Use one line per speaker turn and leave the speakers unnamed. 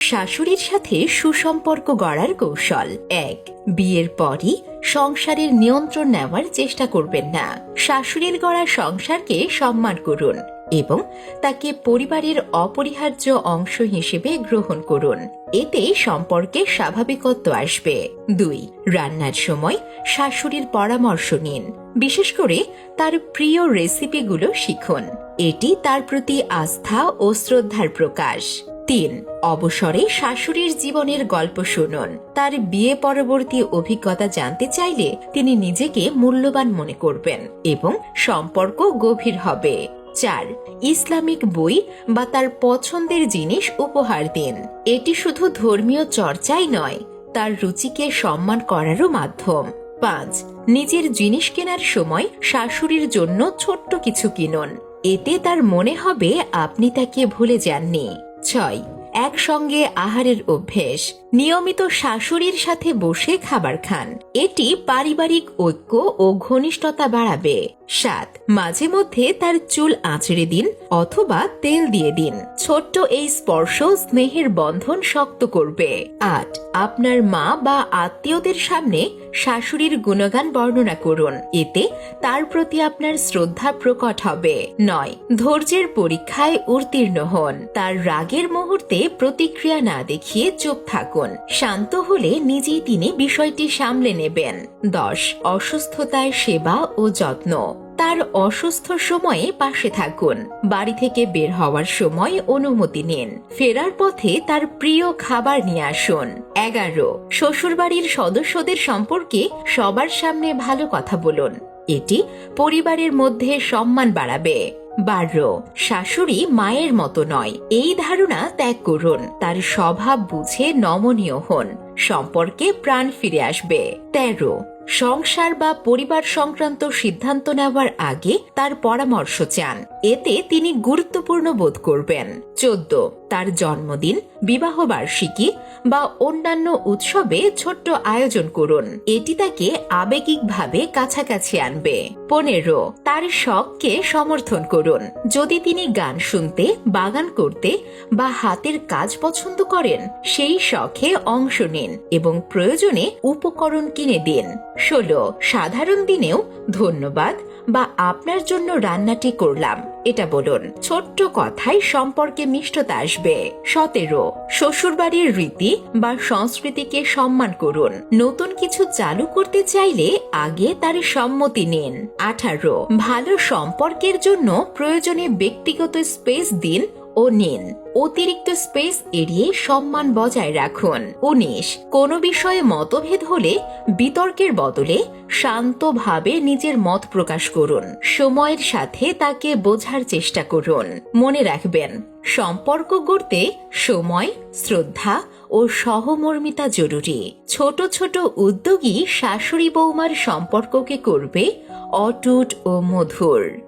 শাশুড়ির সাথে সুসম্পর্ক গড়ার কৌশল। এক, বিয়ের পরই সংসারের নিয়ন্ত্রণ নেওয়ার চেষ্টা করবেন না। শাশুড়ির গড়া সংসারকে সম্মান করুন এবং তাকে পরিবারের অপরিহার্য অংশ হিসেবে গ্রহণ করুন। এতে সম্পর্কে স্বাভাবিকত্ব আসবে। দুই, রান্নার সময় শাশুড়ির পরামর্শ নিন। বিশেষ করে তার প্রিয় রেসিপিগুলো শিখুন। এটি তার প্রতি আস্থা ও শ্রদ্ধার প্রকাশ। তিন, অবসরে শাশুড়ির জীবনের গল্প শুনুন। তার বিয়ে পরবর্তী অভিজ্ঞতা জানতে চাইলে তিনি নিজেকে মূল্যবান মনে করবেন এবং সম্পর্ক গভীর হবে। চার, ইসলামিক বই বা তার পছন্দের জিনিস উপহার দিন। এটি শুধু ধর্মীয় চর্চাই নয়, তার রুচিকে সম্মান করারও মাধ্যম। পাঁচ, নিজের জিনিস কেনার সময় শাশুড়ির জন্য ছোট্ট কিছু কিনুন। এতে তার মনে হবে আপনি তাকে ভুলে যাননি। ছয় একসঙ্গে আহারের অভ্যেস, নিয়মিত শাশুড়ির সাথে বসে খাবার খান। এটি পারিবারিক ঐক্য ও ঘনিষ্ঠতা বাড়াবে। সাত, মাঝে মধ্যে তার চুল আঁচড়ে দিন অথবা তেল দিয়ে দিন। ছোট্ট এই স্পর্শ স্নেহের বন্ধন শক্ত করবে। আট, আপনার মা বা আত্মীয়দের সামনে শাশুড়ির গুণগান বর্ণনা করুন। এতে তার প্রতি আপনার শ্রদ্ধা প্রকট হবে। নয়, ধৈর্যের পরীক্ষায় উত্তীর্ণ হন। তার রাগের মুহূর্তে প্রতিক্রিয়া না দেখিয়ে চুপ থাকুন। শান্ত হলে নিজেই তিনি বিষয়টি সামলে নেবেন। দশ অসুস্থতায় সেবা ও যত্ন। তার অসুস্থ সময়ে পাশে থাকুন। বাড়ি থেকে বের হওয়ার সময় অনুমতি নিন। ফেরার পথে তার প্রিয় খাবার নিয়ে আসুন। এগারো, শ্বশুরবাড়ির সদস্যদের সম্পর্কে সবার সামনে ভালো কথা বলুন। এটি পরিবারের মধ্যে সম্মান বাড়াবে। বারো, শাশুড়ি মায়ের মতো নয়। এই ধারণা ত্যাগ করুন। তার স্বভাব বুঝে নমনীয় হন। সম্পর্কে প্রাণ ফিরে আসবে। তেরো সংসার বা পরিবার সংক্রান্ত সিদ্ধান্ত নেওয়ার আগে তার পরামর্শ চান। এতে তিনি গুরুত্বপূর্ণ বোধ করবেন। চোদ্দ তার জন্মদিন বিবাহ বার্ষিকী বা অন্যান্য উৎসবে ছোট্ট আয়োজন করুন। এটি তাকে আবেগিকভাবে কাছাকাছি আনবে। পনেরো, তার শখকে সমর্থন করুন। যদি তিনি গান শুনতে, বাগান করতে বা হাতের কাজ পছন্দ করেন, সেই শখে অংশ নিন এবং প্রয়োজনে উপকরণ কিনে দিন। ষোলো, সাধারণ দিনেও ধন্যবাদ বা আপনার জন্য রান্নাটি করলাম। এটা বলুন, ছোট্ট কথায় সম্পর্কে মিষ্টতা আসবে। সতেরো, শ্বশুরবাড়ির রীতি বা সংস্কৃতিকে সম্মান করুন। নতুন কিছু চালু করতে চাইলে আগে তার সম্মতি নিন। আঠারো, ভালো সম্পর্কের জন্য প্রয়োজনে ব্যক্তিগত স্পেস দিন ও নিন। অতিরিক্ত স্পেস এড়িয়ে সম্মান বজায় রাখুন। উনিশ। কোনো বিষয়ে মতভেদ হলে বিতর্কের বদলে শান্তভাবে নিজের মত প্রকাশ করুন। সময়ের সাথে তাকে বোঝার চেষ্টা করুন। মনে রাখবেন, সম্পর্ক গড়তে সময়, শ্রদ্ধা ও সহমর্মিতা জরুরি। ছোট ছোট উদ্যোগী শাশুড়ি বৌমার সম্পর্ককে করবে অটুট ও মধুর।